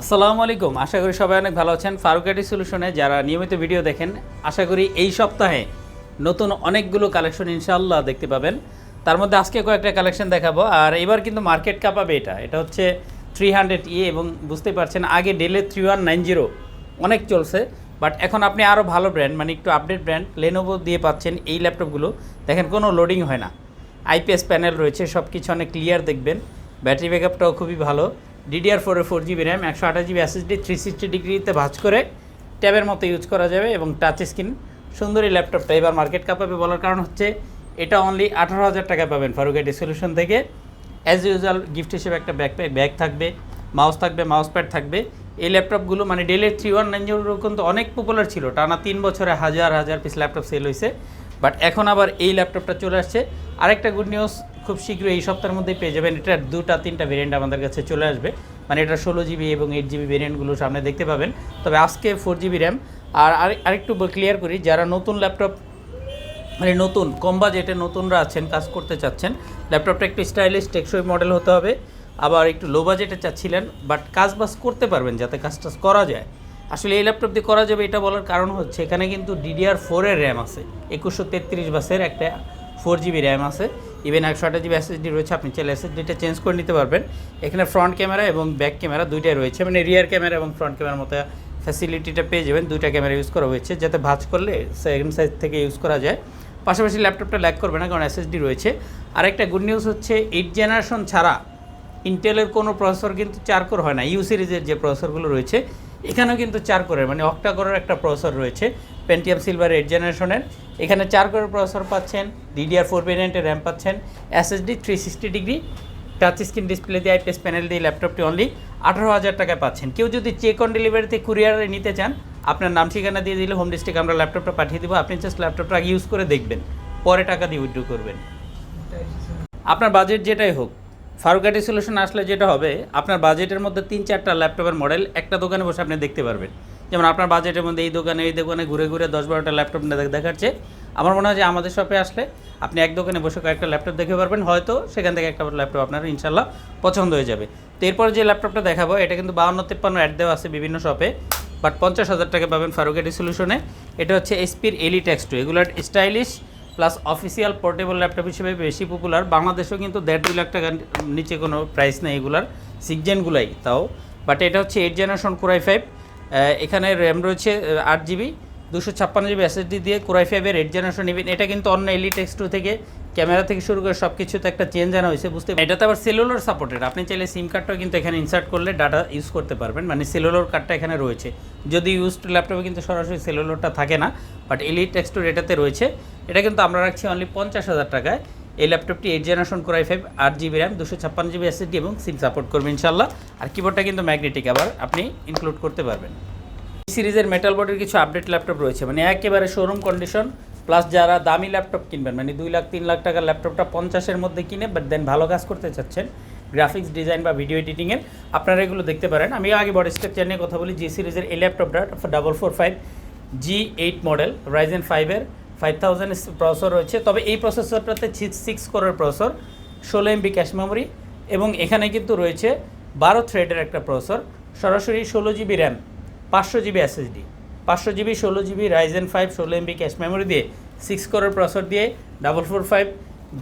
আসসালামু আলাইকুম। আশা করি সবাই অনেক ভালো আছেন। ফারুক ফারুকাটি সলিউশনে যারা নিয়মিত ভিডিও দেখেন, আশা করি এই সপ্তাহে নতুন অনেকগুলো কালেকশন ইনশাআল্লাহ দেখতে পাবেন। তার মধ্যে আজকে কয়েকটা কালেকশন দেখাবো। আর এবার কিন্তু মার্কেট কাঁপাবে এটা। এটা হচ্ছে থ্রি হান্ড্রেড ই এবং বুঝতে পারছেন, আগে ডেলে থ্রি ওয়ান নাইন জিরো অনেক চলছে বাট এখন আপনি আরও ভালো ব্র্যান্ড মানে একটু আপডেট ব্র্যান্ড লেনোভো দিয়ে পাচ্ছেন এই ল্যাপটপগুলো দেখেন, কোনো লোডিং হয় না। আইপিএস প্যানেল রয়েছে সব কিছু অনেক ক্লিয়ার দেখবেন। ব্যাটারি ব্যাকআপটাও খুবই ভালো। ডিডিআর ফোরে ফোর জিবি র্যাম একশো আঠাশ জিবি এসএসডি থ্রি সিক্সটি ডিগ্রিতে ভাঁজ করে ট্যাবের মতো ইউজ করা যাবে এবং টাচ স্ক্রিন সুন্দর এই ল্যাপটপটা এবার মার্কেট কাপাবে বলার কারণ হচ্ছে এটা অনলি আঠারো হাজার টাকা পাবেন ফারুকাটি সলিউশন থেকে। অ্যাজ ইউজুয়াল গিফট হিসেবে একটা ব্যাগ ব্যাগ থাকবে মাউস থাকবে মাউস প্যাড থাকবে। এই ল্যাপটপগুলো মানে ডেলের থ্রি ওয়ান নাইন জিরো কিন্তু অনেক পপুলার ছিল, টানা তিন বছরে হাজার হাজার পিস ল্যাপটপ সেল হয়েছে। বাট এখন আবার এই ল্যাপটপটা চলে আসছে। আরেকটা গুড নিউজ খুব শীঘ্রই এই সপ্তাহের মধ্যেই পেয়ে যাবেন। এটার দুটা, তিনটা ভেরিয়েন্ট আমাদের কাছে চলে আসবে। মানে এটা ষোলো জিবি এবং এইট জিবি ভেরিয়েন্টগুলো সামনে দেখতে পাবেন। তবে আজকে ফোর জিবি র্যাম আর আরে- আরেকটু ক্লিয়ার করি, যারা নতুন ল্যাপটপ মানে নতুন, কম বাজেটে নতুনরা আছেন, কাজ করতে চাচ্ছেন, ল্যাপটপটা একটু স্টাইলিশ টেকসই মডেল হতে হবে। আবার একটু লো বাজেটে চাচ্ছিলেন বাট কাজ বাজ করতে পারবেন যাতে কাজ টাজ করা যায়। আসলে এই ল্যাপটপ দিয়ে করা যাবে এটা বলার কারণ হচ্ছে, এখানে কিন্তু ডিডিআর ফোরের র্যাম আছে। একুশশো তেত্রিশ বাসের একটা ফোর জিবি র্যাম আছে। ইভেন একশো আঠাশ জিবি এসএসডি রয়েছে, আপনি চাইলে এসএসডিটা চেঞ্জ করে নিতে পারবেন। এখানে ফ্রন্ট ক্যামেরা এবং ব্যাক ক্যামেরা দুইটাই রয়েছে মানে রিয়ার ক্যামেরা এবং ফ্রন্ট ক্যামেরার মতো ফ্যাসিলিটিটা পেয়ে যাবেন। দুইটা ক্যামেরা ইউজ করা হয়েছে, যাতে ভাজ করলে সেকেন্ড সাইজ থেকে ইউজ করা যায়। পাশাপাশি ল্যাপটপটা ল্যাক করবে না, কারণ এসএসডি রয়েছে। আরেকটা গুড নিউজ হচ্ছে এইট জেনারেশন ছাড়া ইন্টেলের কোনো প্রসেসর কিন্তু চার কোর হয় না। ইউ সিরিজের যে প্রসেসরগুলো রয়েছে এখানেও কিন্তু চার কোরের মানে অক্টা কোরের একটা প্রসেসর রয়েছে পেন্টিয়াম সিলভার এইট জেনারেশনের এখানে চার কোরের প্রসেসর পাচ্ছেন ডিডিআর ফোর ভেরিয়েন্টের র্যাম পাচ্ছেন SSD three sixty degree touch screen display দিয়ে আইপিএস প্যানেল দিয়ে ল্যাপটপটি অনলি আঠারো হাজার টাকায় পাচ্ছেন। কেউ যদি চেক অন ডেলিভারিতে কুরিয়ারে নিতে চান, আপনার নাম ঠিকানা দিয়ে দিলে হোম ডিস্ট্রিক্ট আমরা ল্যাপটপটা পাঠিয়ে দেবো। আপনি জাস্ট ল্যাপটপটা ইউজ করে দেখবেন, পরে টাকা দিয়ে উইথড্র করবেন। আপনার বাজেট যেটাই হোক ফারুকাটি সলিউশন আসলে যেটা হবে, আপনার বাজেটের মধ্যে তিন চারটা ল্যাপটপের মডেল একটা দোকানে বসে আপনি দেখতে পারবেন। যেমন আপনার বাজেটের মধ্যে এই দোকানে এই দোকানে ঘুরে ঘুরে দশ বারোটা ল্যাপটপ দেখাচ্ছে। আমার মনে হয় যে আমাদের শপে আসলে আপনি এক দোকানে বসে কয়েকটা ল্যাপটপ দেখে পারবেন, হয়তো সেখান থেকে একটা ল্যাপটপ আপনার ইনশাল্লাহ পছন্দ হয়ে যাবে। তো এরপর যে ল্যাপটপটা দেখাবো, এটা কিন্তু বাউন্ন তেপ্পান্ন অ্যাড দেওয়া আছে বিভিন্ন শপে বাট পঞ্চাশ হাজার টাকা পাবেন ফারুকাটি সলিউশনে এটা হচ্ছে এসপির এলি টেক্স টু এগুলোর stylish plus official portable laptop হিসেবে বেশি পপুলার বাংলাদেশেও কিন্তু দেড় দুই লাখ টাকার নিচে কোনো প্রাইস নেই এগুলার সিক্স জেনগুলাই তাও। বাট এটা হচ্ছে eight generation Core i five এখানে র্যাম রয়েছে আট জিবি দুশো ছাপ্পান্ন জিবি এসএসডি দিয়ে কোরাই ফাইভের এইট জেনারেশন ইভেন এটা কিন্তু অন্য এলিট টু থেকে ক্যামেরা থেকে শুরু করে সব কিছুতে একটা চেঞ্জ আনা হয়েছে, বুঝতে এটাতে আবার সেলুলার সাপোর্টেড আপনি চাইলে সিম কার্ডটাও কিন্তু এখানে ইনসার্ট করলে ডাটা ইউজ করতে পারবেন। মানে সেলুলার কার্ডটা এখানে রয়েছে। যদি ইউজড ল্যাপটপে কিন্তু সরাসরি সেলুলারটা থাকে না বাট এলিট টু এটাতে রয়েছে। এটা কিন্তু আমরা রাখছি অনলি পঞ্চাশ হাজার টাকায়। এই ল্যাপটপটি eight generation Core i five আট জিবি র্যাম দুশো ছাপ্পান্ন জিবি এসএসডি এবং সিম সাপোর্ট করবে ইনশাল্লাহ আর কিবোর্ডটা কিন্তু ম্যাগনেটিক আবার আপনি ইনক্লুড করতে পারবেন। সিরিজের মেটাল বডির কিছু আপডেট ল্যাপটপ রয়েছে। মানে একেবারে শোরুম কন্ডিশন প্লাস যারা দামি ল্যাপটপ কিনবেন মানে দুই লাখ, তিন লাখ টাকার ল্যাপটপটা পঞ্চাশের মধ্যে কিনে বাট দেন ভালো কাজ করতে চাচ্ছেন গ্রাফিক্স ডিজাইন বা ভিডিও এডিটিংয়ের আপনারা এগুলো দেখতে পারেন। আমি আগে বড় স্ট্রাকচার নিয়ে কথা বলি জি সিরিজের এই ল্যাপটপটা double four five G eight model Ryzen ফাইভের ফাইভ থাউজেন্ড প্রসেসর রয়েছে। তবে এই প্রসেসরটাতে সিক্স কোরের প্রসেসর ষোলো এমবি ক্যাশ মেমোরি এবং এখানে কিন্তু রয়েছে বারো থ্রেডের একটা প্রসেসর সরাসরি ষোলো জিবি র্যাম পাঁচশো জিবি এসএসডি পাঁচশো জিবি, ষোলো জিবি রাইজেন ফাইভ ষোলো এমবি ক্যাশ মেমোরি দিয়ে সিক্স কোরের প্রসেসর দিয়ে ডাবল ফোর ফাইভ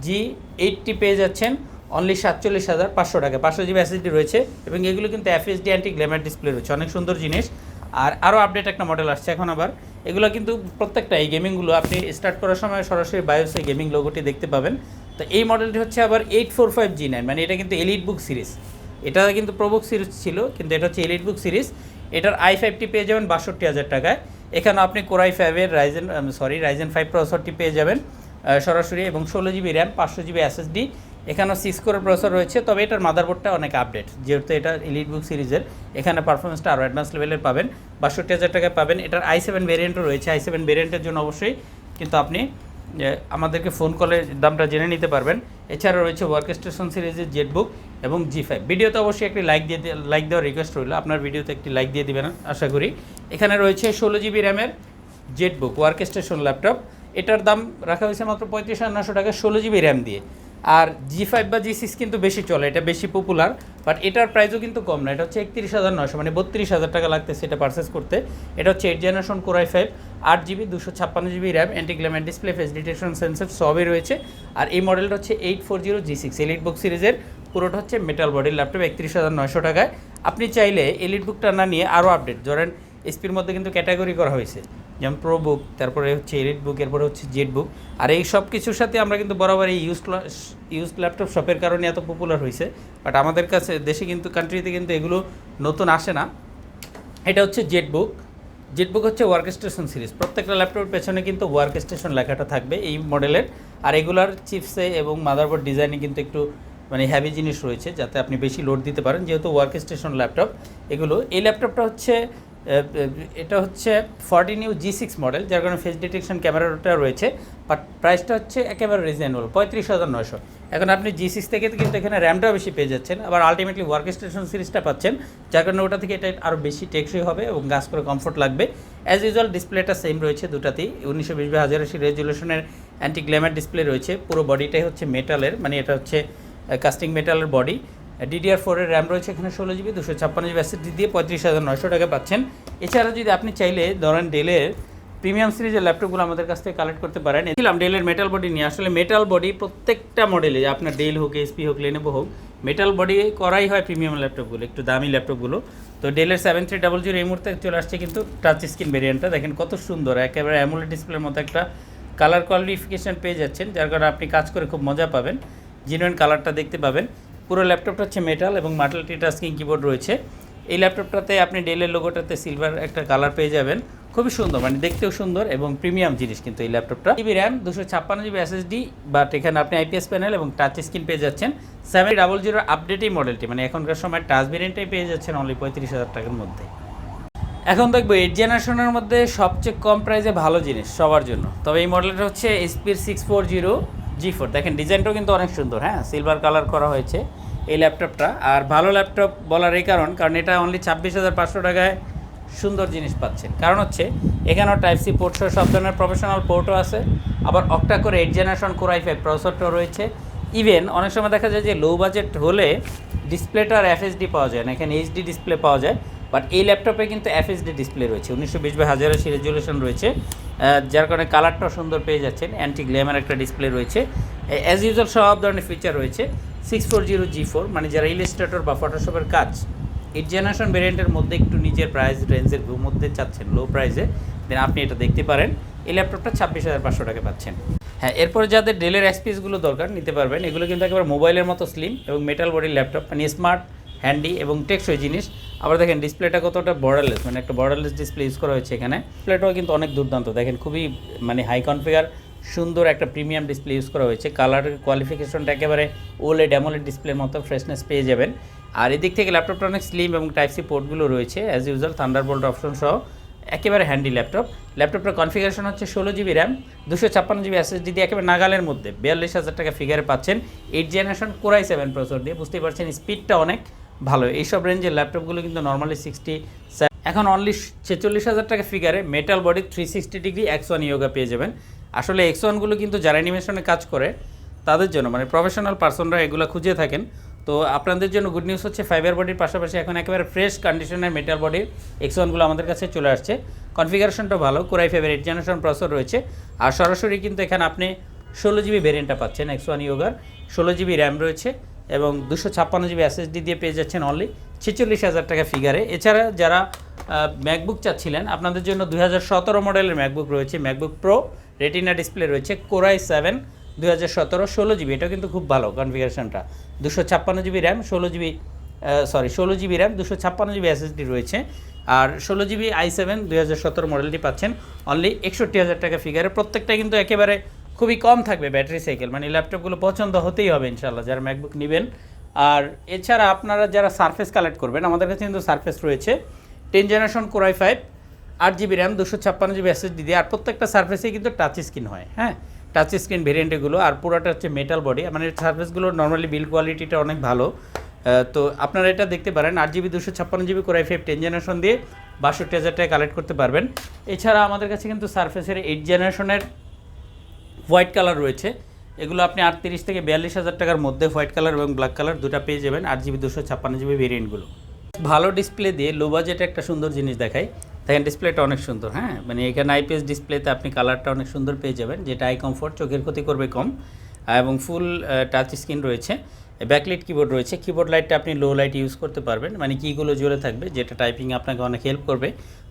জি এইটটি পেয়ে যাচ্ছেন অনলি সাতচল্লিশ হাজার পাঁচশো টাকা। পাঁচশো জিবি এসএসডি রয়েছে এবং এগুলো কিন্তু এফএসডি অ্যান্টি গ্ল্যামার ডিসপ্লে রয়েছে। অনেক সুন্দর জিনিস। আর আরও আপডেট একটা মডেল আসছে এখন আবার। এগুলো কিন্তু প্রত্যেকটা এই গেমিংগুলো আপনি স্টার্ট করার সময় সরাসরি বায়োসে গেমিং লোগোটি দেখতে পাবেন। তো এই মডেলটি হচ্ছে আবার eight four five G nine মানে এটা কিন্তু এলিট বুক সিরিজ এটা কিন্তু প্রবুক সিরিজ ছিল, কিন্তু এটা হচ্ছে এলিট বুক সিরিজ এটার আই ফাইভটি পেয়ে যাবেন বাষট্টি হাজার টাকায়। এখানে আপনি কোরাই ফাইভের রাইজেন সরি রাইজেন ফাইভ প্রসেসরটি পেয়ে যাবেন সরাসরি এবং ষোলো জিবি র্যাম পাঁচশো জিবি এসএসডি এখানেও সিক্স কোরের প্রসেসর রয়েছে, তবে এটার মাদারবোর্ডটা অনেক আপডেট যেহেতু এটা এলিট বুক সিরিজের। এখানে পারফরমেন্সটা আরও অ্যাডভান্স লেভেলের পাবেন, বাষট্টি হাজার টাকায় পাবেন। এটার আই সেভেন ভেরিয়েন্টও রয়েছে আই সেভেন ভেরিয়েন্টের জন্য অবশ্যই, কিন্তু আপনি আমাদেরকে ফোন কলে দামটা জেনে নিতে পারবেন। এছাড়া রয়েছে ওয়ার্ক স্টেশন সিরিজের জেটবুক এবং জি ফাইভ ভিডিওতে অবশ্যই একটি লাইক দিয়ে লাইক দেওয়ার রিকোয়েস্ট রইল। আপনার ভিডিওতে একটি লাইক দিয়ে দিবেন, আশা করি। এখানে রয়েছে ষোলো জিবি র্যামের জেটবুক ওয়ার্ক স্টেশন ল্যাপটপ এটার দাম রাখা হয়েছে মাত্র পঁয়ত্রিশ হাজার নশো টাকা ষোলো জিবি র্যাম দিয়ে। আর জি ফাইভ বা জি সিক্স কিন্তু বেশি চলে, এটা বেশি পপুলার বাট এটার প্রাইসও কিন্তু কম না, এটা হচ্ছে একত্রিশ হাজার নয়শো মানে বত্রিশ হাজার টাকা লাগতেছে এটা পারচেস করতে। এটা হচ্ছে eight generation Core i five আট জিবি, দুশো ছাপ্পান্ন GB RAM antiglare display face detection sensor সবই রয়েছে। আর এই মডেলটা হচ্ছে eight four zero G six EliteBook সিরিজের পুরোটা হচ্ছে মেটাল বডির ল্যাপটপ একত্রিশ হাজার নয়শো টাকায়। আপনি চাইলে এলিট বুকটা না নিয়ে আরও আপডেট ধরেন এসপির মধ্যে কিন্তু ক্যাটাগরি করা হয়েছে। যেমন প্রো বুক তারপরে হচ্ছে এলিট বুক এরপরে হচ্ছে জেড বুক আর এই সব কিছুর সাথে আমরা কিন্তু বরাবর এই ইউজ ইউজ ল্যাপটপ শপের কারণে এত পপুলার হয়েছে। বাট আমাদের কাছে, দেশে কিন্তু কান্ট্রিতে কিন্তু এগুলো নতুন আসে না। এটা হচ্ছে জেট বুক জেট বুক হচ্ছে ওয়ার্ক স্টেশন সিরিজ প্রত্যেকটা ল্যাপটপের পেছনে কিন্তু ওয়ার্ক স্টেশন লেখাটা থাকবে এই মডেলের আর এগুলার চিপসে এবং মাদারবোর্ড ডিজাইনে কিন্তু একটু মানে হ্যাভি জিনিস রয়েছে, যাতে আপনি বেশি লোড দিতে পারেন। যেহেতু ওয়ার্ক স্টেশন ল্যাপটপ এগুলো, এই ল্যাপটপটা হচ্ছে এটা হচ্ছে fourteen U G six model, যার কারণে ফেস ডিটেকশন ক্যামেরাটা রয়েছে, বাট প্রাইসটা হচ্ছে একেবারে রিজনেবল পঁয়ত্রিশ হাজার নয়শো। এখন আপনি জি সিক্স থেকে কিন্তু এখানে র্যামটাও বেশি পেয়ে যাচ্ছেন, আবার আলটিমেটলি ওয়ার্ক স্টেশন সিরিজটা পাচ্ছেন, যার কারণে ওটা থেকে এটা আরও বেশি টেকসই হবে এবং গাছ করে কমফোর্ট লাগবে। অ্যাজ ইউজুয়াল ডিসপ্লেটা সেম রয়েছে দুটাতেই, উনিশশো বিশ বাই হাজার রেজুলেশনের অ্যান্টি গ্ল্যামার ডিসপ্লে রয়েছে, পুরো বডিটাই হচ্ছে মেটালের মানে এটা হচ্ছে কাস্টিং মেটালের বডি ডিডিআর ফোরের র্যাম রয়েছে এখানে ষোলো জিবি দুশো ছাপ্পান্ন জিবি অ্যাসিডি দিয়ে পঁয়ত্রিশ হাজার নয়শো টাকা পাচ্ছেন। এছাড়া যদি আপনি চাইলে ধরেন ডেলের প্রিমিয়াম সিরিজের ল্যাপটপগুলো আমাদের কাছ থেকে কালেক্ট করতে পারেন। ছিলাম ডেলের মেটাল বডি নিয়ে। আসলে মেটাল বডি প্রত্যেকটা মডেলে আপনার ডেল হোক এসপি হোক লেনেভো হোক মেটাল বডি করাই হয় প্রিমিয়াম ল্যাপটপগুলো একটু দামি ল্যাপটপগুলো তো ডেলের সেভেন থ্রি ডাবল জিরো এই মুহূর্তে চলে আসছে কিন্তু টাচ স্ক্রিন ভেরিয়েন্টটা দেখেন কত সুন্দর, একেবারে অ্যামুলেট ডিসপ্লের মতো একটা কালার কোয়ালিফিকেশন পেয়ে যাচ্ছেন, যার কারণে আপনি কাজ করে খুব মজা পাবেন। জেনুইন কালারটা দেখতে পাবেন। পুরো ল্যাপটপটা হচ্ছে মেটাল এবং মাল্টি টাস্কিং কিবোর্ড রয়েছে। এই ল্যাপটপটাতে আপনি ডেলের লোগোটাতে সিলভার একটা কালার পেয়ে যাবেন। খুবই সুন্দর মানে দেখতেও সুন্দর এবং প্রিমিয়াম জিনিস কিন্তু এই ল্যাপটপটা। জিবি র্যাম দুশো ছাপ্পান্ন জিবি এসএসডি বাট এখানে আপনি আইপিএস প্যানেল এবং টাচ স্ক্রিন পেয়ে যাচ্ছেন। সেভেন ডাবল জিরো আপডেট এই মডেলটি মানে এখনকার সময় টাচ ভেরিয়েন্টটাই পেয়ে যাচ্ছেন অনলি পঁয়ত্রিশ হাজার টাকার মধ্যে। এখন দেখব এইট জেনারেশনের মধ্যে সবচেয়ে কম প্রাইসে ভালো জিনিস সবার জন্য। তবে এই মডেলটা হচ্ছে এসপির six four zero G four দেখেন ডিজাইনটাও কিন্তু অনেক সুন্দর হ্যাঁ? সিলভার কালার করা হয়েছে এই ল্যাপটপটা। আর ভালো ল্যাপটপ বলার এই কারণ কারণ এটা অনলি ছাব্বিশ হাজার পাঁচশো টাকায় সুন্দর জিনিস পাচ্ছেন। কারণ হচ্ছে, এখানেও টাইপ সি পোর্ট সহ সব ধরনের প্রফেশনাল পোর্টও আছে। আবার অক্টা করে eight generation Core i five প্রসেসরটাও রয়েছে। ইভেন অনেক সময় দেখা যায় যে লো বাজেট হলে ডিসপ্লেটার এফএসডি পাওয়া যায় না। এখানে এইচডি ডিসপ্লে পাওয়া যায়। বাট এই ল্যাপটপে কিন্তু এফএসডি ডিসপ্লে রয়েছে। উনিশশো বিশ বাই হাজার আশি রেজুলেশন রয়েছে। যার কারণে কালারটাও সুন্দর পেয়ে যাচ্ছেন। অ্যান্টি গ্ল্যামার একটা ডিসপ্লে রয়েছে। অ্যাজ ইউজুয়াল সব ধরনের ফিচার রয়েছে। Six four zero G four মানে যারা ইলিস্ট্রেটর বা ফটোশপের কাজ এইট জেনারেশন ভেরিয়েন্টের মধ্যে একটু নিজের প্রাইস রেঞ্জের মধ্যে চাচ্ছেন লো প্রাইসে দেন আপনি এটা দেখতে পারেন। এই ল্যাপটপটা ছাব্বিশ হাজার পাঁচশো টাকা পাচ্ছেন। হ্যাঁ এরপরে যাদের ডেলের এক্সপিসগুলো দরকার, নিতে পারবেন। এগুলো কিন্তু একেবারে মোবাইলের মতো স্লিম এবং মেটাল বডির ল্যাপটপ মানে স্মার্ট হ্যান্ডি এবং টেকসই জিনিস। আবার দেখেন ডিসপ্লেটা কতটা বর্ডারলেস মানে একটা বর্ডারলেস ডিসপ্লে ইউজ করা হয়েছে এখানে। ডিসপ্লেটাও কিন্তু অনেক দুর্দান্ত। দেখেন খুবই মানে হাই কনফিগার সুন্দর একটা প্রিমিয়াম ডিসপ্লে ইউজ করা হয়েছে। কালার কোয়ালিফিকেশনটা একেবারে ওলেড অ্যামোলেড ডিসপ্লের মতো ফ্রেশনেস পেয়ে যাবেন। আর এদিক থেকে ল্যাপটপটা অনেক স্লিম এবং টাইপ সি পোর্টগুলো রয়েছে অ্যাজ ইউজুয়াল থান্ডারবোল্ট অপশন সহ। একেবারে হ্যান্ডি ল্যাপটপ ল্যাপটপটার কনফিগারেশন হচ্ছে ষোলো জিবি র্যাম দুশো ছাপ্পান্ন জিবি এসএসডি দিয়ে একেবারে নাগালের মধ্যে। বিয়াল্লিশ হাজার টাকা ফিগারে পাচ্ছেন। Eight generation Core i seven processor দিয়ে, বুঝতেই পারছেন স্পিডটা অনেক। ভালো। এইসব রেঞ্জের ল্যাপটপগুলো কিন্তু নর্মালি সিক্সটি এখন অনলি ছেচল্লিশ হাজার টাকা ফিগারে metal body three sixty degree X one Yoga পেয়ে যাবেন। আসলে এক্স ওয়ানগুলো কিন্তু যারা অ্যানিমেশনে কাজ করে, তাদের জন্য মানে প্রফেশনাল পার্সনরা এগুলো খুঁজে থাকেন। তো আপনাদের জন্য গুড নিউজ হচ্ছে ফাইবার বডির পাশাপাশি এখন একেবারে ফ্রেশ কন্ডিশনের মেটাল বডির এক্স ওয়ানগুলো আমাদের কাছে চলে আসছে। কনফিগারেশনটা ভালো Core i five eight generation processor রয়েছে। আর সরাসরি কিন্তু এখানে আপনি ষোলো জিবি ভেরিয়েন্টটা পাচ্ছেন এক্স ওয়ান ইয়োগার ষোলো জিবি র্যাম রয়েছে। এবং দুশো ছাপ্পান্ন জিবি এসএসডি দিয়ে পেয়ে যাচ্ছেন অনলি ছেচল্লিশ হাজার টাকা ফিগারে এছাড়া যারা ম্যাকবুক চাচ্ছিলেন, আপনাদের জন্য দুই হাজার সতেরো মডেলের ম্যাকবুক রয়েছে। ম্যাকবুক প্রো রেটিনা ডিসপ্লে রয়েছে কোরাই সেভেন দুই হাজার সতেরো, ষোলো জিবি। এটা কিন্তু খুব ভালো কনফিগারেশনটা দুশো ছাপ্পান্ন জিবি র্যাম ষোলো জিবি সরি ষোলো জিবি র্যাম দুশো ছাপ্পান্ন জিবি এসএসডি রয়েছে। আর ষোলো জিবি আই সেভেন দুই হাজার সতেরো মডেলটি পাচ্ছেন অনলি একষট্টি হাজার টাকা ফিগারে প্রত্যেকটা কিন্তু একেবারে খুবই কম থাকবে ব্যাটারি সাইকেল। মানে ল্যাপটপগুলো পছন্দ হতেই হবে ইনশাল্লাহ যারা ম্যাকবুক নেবেন। আর এছাড়া আপনারা যারা সারফেস কালেক্ট করবেন, আমাদের কাছে কিন্তু সারফেস রয়েছে। Ten generation Core i five আট জিবি র্যাম দুশো ছাপ্পান্ন জিবি এসএসডি দিয়ে, আর প্রত্যেকটা সার্ফেসেই কিন্তু টাচ স্ক্রিন হয় হ্যাঁ? টাচ স্ক্রিন ভেরিয়েন্টগুলো আর পুরোটা হচ্ছে মেটাল বডি মানে সারফেসগুলো নর্মালি বিল কোয়ালিটিটা অনেক ভালো। তো আপনারা এটা দেখতে পারেন, আট জিবি দুশো ছাপ্পান্ন GB Core i five ten generation দিয়ে বাষট্টি হাজার টাকা কালেক্ট করতে পারবেন। এছাড়া আমাদের কাছে কিন্তু সার্ফেসের এইট জেনারেশনের হোয়াইট কালার রয়েছে। এগুলো আপনি আটত্রিশ থেকে বিয়াল্লিশ হাজার টাকার মধ্যে হোয়াইট কালার এবং ব্ল্যাক কালার দুটা পেয়ে যাবেন, আট জিবি, দুশো ছাপ্পান্ন জিবি ভেরিয়েন্টগুলো। ভালো ডিসপ্লে দিয়ে লো বাজেটে একটা সুন্দর জিনিস দেখায় দেখেন ডিসপ্লেটা অনেক সুন্দর হ্যাঁ? মানে এখানে আইপিএস ডিসপ্লেতে আপনি কালারটা অনেক সুন্দর পেয়ে যাবেন, যেটা আই কমফোর্ট চোখের ক্ষতি করবে কম। এবং ফুল টাচ স্ক্রিন রয়েছে। ব্যাকলাইট কিবোর্ড রয়েছে। কিবোর্ড লাইটটা আপনি লো লাইট ইউজ করতে পারবেন। মানে কিগুলো জ্বলে থাকবে, যেটা টাইপিং আপনাকে অনেক হেল্প করবে।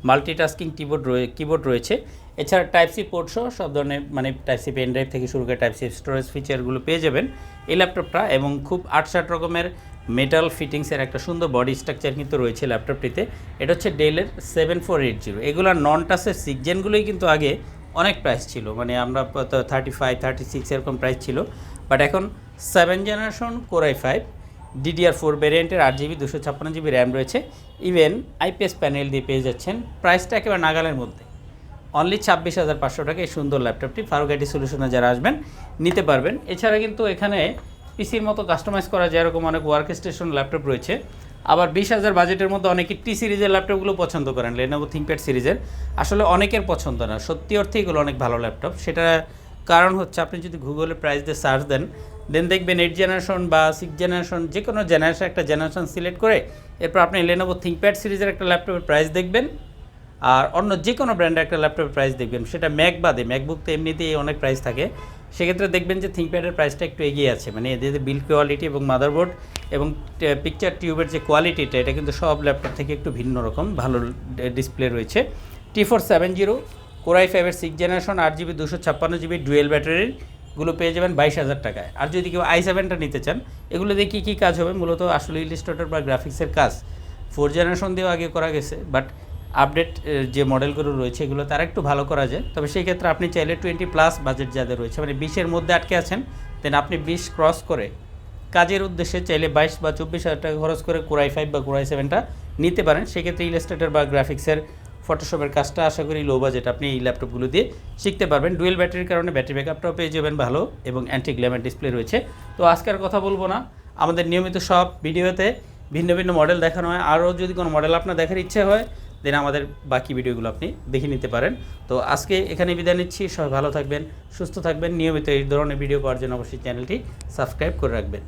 মাল্টিটাস্কিং কিবোর্ড রয়ে কিবোর্ড রয়েছে। এছাড়া টাইপ সি পোর্ট সহ সব ধরনের মানে টাইপ সি পেন ড্রাইভ থেকে শুরু করে টাইপ সি স্টোরেজ ফিচারগুলো পেয়ে যাবেন। এই ল্যাপটপটা এবং খুব আটষাট রকমের মেটাল ফিটিংসের একটা সুন্দর বডি স্ট্রাকচার কিন্তু রয়েছে ল্যাপটপটিতে এটা হচ্ছে ডেলের সেভেন ফোর এইট জিরো এগুলো নন টাসের সিক্স জেনগুলোই কিন্তু আগে অনেক প্রাইস ছিল। মানে আমরা থার্টি ফাইভ থার্টি সিক্স এরকম প্রাইস ছিল। বাট এখন seven generation Core i five DDR four ভ্যারিয়েন্টের আট জিবি দুশো ছাপ্পান্ন জিবি র্যাম রয়েছে। ইভেন আইপিএস প্যানেল দিয়ে পেয়ে যাচ্ছেন। প্রাইসটা একেবারে নাগালের মধ্যে। অনলি ছাব্বিশ হাজার পাঁচশো টাকা এই সুন্দর ল্যাপটপটি ফারুক আইটি সলিউশনে যারা আসবেন, নিতে পারবেন। এছাড়া কিন্তু এখানে পিসির মতো কাস্টমাইজ করা যায় এরকম অনেক ওয়ার্ক স্টেশন ল্যাপটপ রয়েছে। আবার বিশ হাজার বাজেটের মধ্যে অনেকে টি সিরিজের ল্যাপটপগুলো পছন্দ করেন লেনোভো থিঙ্কপ্যাড সিরিজের। আসলে অনেকের পছন্দ না, সত্যি অর্থে এগুলো অনেক ভালো ল্যাপটপ। সেটা কারণ হচ্ছে আপনি যদি গুগলে প্রাইস দিয়ে সার্চ দেন দেন দেখবেন এইট জেনারেশন বা সিক্স জেনারেশন যে কোনো জেনারেশন একটা জেনারেশন সিলেক্ট করে, এরপর আপনি লেনোভো থিঙ্কপ্যাড সিরিজের একটা ল্যাপটপের প্রাইস দেখবেন। আর অন্য যে কোনো ব্র্যান্ডের একটা ল্যাপটপের প্রাইস দেখবেন। সেটা ম্যাক বাদে ম্যাকবুক তো এমনিতেই অনেক প্রাইস থাকে। সেক্ষেত্রে দেখবেন যে থিঙ্কপ্যাডের প্রাইসটা একটু এগিয়ে আছে। মানে এদের বিল কোয়ালিটি এবং মাদারবোর্ড এবং পিকচার টিউবের যে কোয়ালিটিটা এটা কিন্তু সব ল্যাপটপ থেকে একটু ভিন্ন রকম। ভালো ডিসপ্লে রয়েছে। T four seven zero Core i ফাইভের সিক্স জেনারেশন আট জিবি দুশো ছাপ্পান্ন জিবি ডুয়েল ব্যাটারিরগুলো পেয়ে যাবেন বাইশ হাজার টাকায়। আর যদি কেউ আই সেভেনটা নিতে চান, এগুলো দিয়ে কী কী কাজ হবে? মূলত আসলে ইলিস্ট্রেটর বা গ্রাফিক্সের কাজ। ফোর জেনারেশন দিয়েও আগে করা গেছে বাট আপডেট যে মডেলগুলো রয়েছে, এগুলো তারা একটু ভালো করা যায়। তবে সেই ক্ষেত্রে আপনি চাইলে টোয়েন্টি প্লাস বাজেট যাদের রয়েছে মানে বিশের মধ্যে আটকে আছেন দেন আপনি বিশ ক্রস করে কাজের উদ্দেশ্যে চাইলে বাইশ বা চব্বিশ হাজার টাকা খরচ করে কোরাই ফাইভ বা কোরাই সেভেনটা নিতে পারেন। সেক্ষেত্রে ইলাস্ট্রেটর বা গ্রাফিক্সের ফটোশপের কাজটা আশা করি লো বাজেট আপনি এই ল্যাপটপগুলো দিয়ে শিখতে পারবেন। ডুয়েল ব্যাটারির কারণে ব্যাটারি ব্যাকআপটাও পেয়ে যাবেন ভালো এবং অ্যান্টি গ্ল্যামার ডিসপ্লে রয়েছে। তো আজকে আর কথা বলব না, আমাদের নিয়মিত সব ভিডিওতে ভিন্ন ভিন্ন মডেল দেখানো হয়। আরও যদি কোনো মডেল আপনার দেখার ইচ্ছে হয় দেন আমাদের বাকি ভিডিওগুলো আপনি দেখে নিতে পারেন। তো আজকে এখানে বিদায় নিচ্ছি, সবাই ভালো থাকবেন, সুস্থ থাকবেন। নিয়মিত এই ধরনের ভিডিও পাওয়ার জন্য অবশ্যই চ্যানেলটি সাবস্ক্রাইব করে রাখবেন।